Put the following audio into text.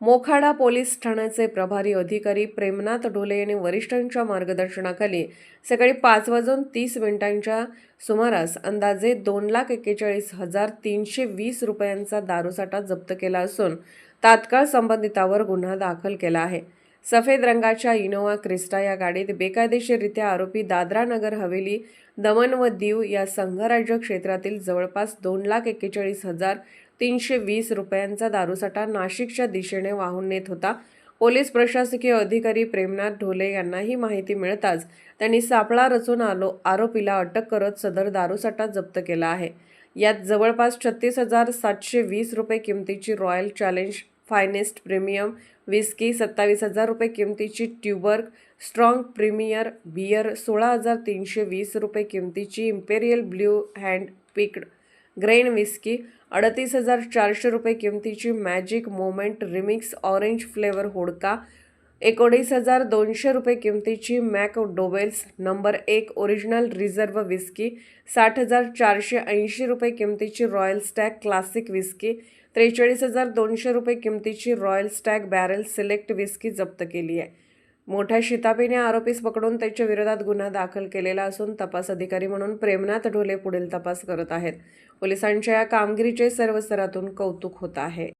Mokhada police ठाण्याचे प्रभारी अधिकारी प्रेमनाथ ढोले यांनी वरिष्ठांच्या मार्गदर्शनाखाली सकाळी पाच वाजून तीस मिनिटांच्या सुमारास अंदाजे दोन लाख एक्केचाळीस हजार तीनशे वीस रुपयांचा दारूसाठा जप्त केला असून तात्काळ संबंधितावर गुन्हा दाखल केला आहे. सफेद रंगाच्या इनोवा क्रिस्टा या गाडीत बेकायदेशीररित्या आरोपी दादरा नगर हवेली दमन व दीव या संघराज्य क्षेत्रातील जवळपास दोन लाख एक्केचाळीस हजार तीनशे वीस रुपयांचा दारूसाठा नाशिकच्या दिशेने वाहून नेत होता. पोलीस प्रशासकीय अधिकारी प्रेमनाथ ढोले यांना ही माहिती मिळताच त्यांनी सापळा रचून आलो आरोपीला अटक करत सदर दारूसाठा जप्त केला आहे. यात जवळपास छत्तीस हजार सातशे वीस रुपये किमतीची Royal Challenge finest premium whisky सत्तावीस हजार रुपये किमतीची ट्युबर्ग स्ट्रॉंग प्रीमियर बियर सोळा हजार तीनशे वीस रुपये किमतीची Imperial Blue hand picked grain whisky अडतीस हजार चारशे रुपये किमतीची Magic Moment remix orange flavour vodka एकोणीस हजार दोनशे रुपये किमतीची मॅक डोबेल्स नंबर एक ओरिजिनल रिझर्व विस्की साठ हजार चारशे ऐंशी रुपये किमतीची रॉयल स्टॅग क्लासिक विस्की त्रेचाळीस हजार दोनशे रुपये किमतीची Royal Stag barrel select whisky जप्त केली आहे. मोठ्या शितापीने आरोपीस पकडून त्याच्या विरोधात गुन्हा दाखल केलेला असून तपास अधिकारी म्हणून प्रेमनाथ ढोले पुढील तपास करत आहेत. पोलिसांच्या या कामगिरीचे सर्व स्तरातून कौतुक होत आहे.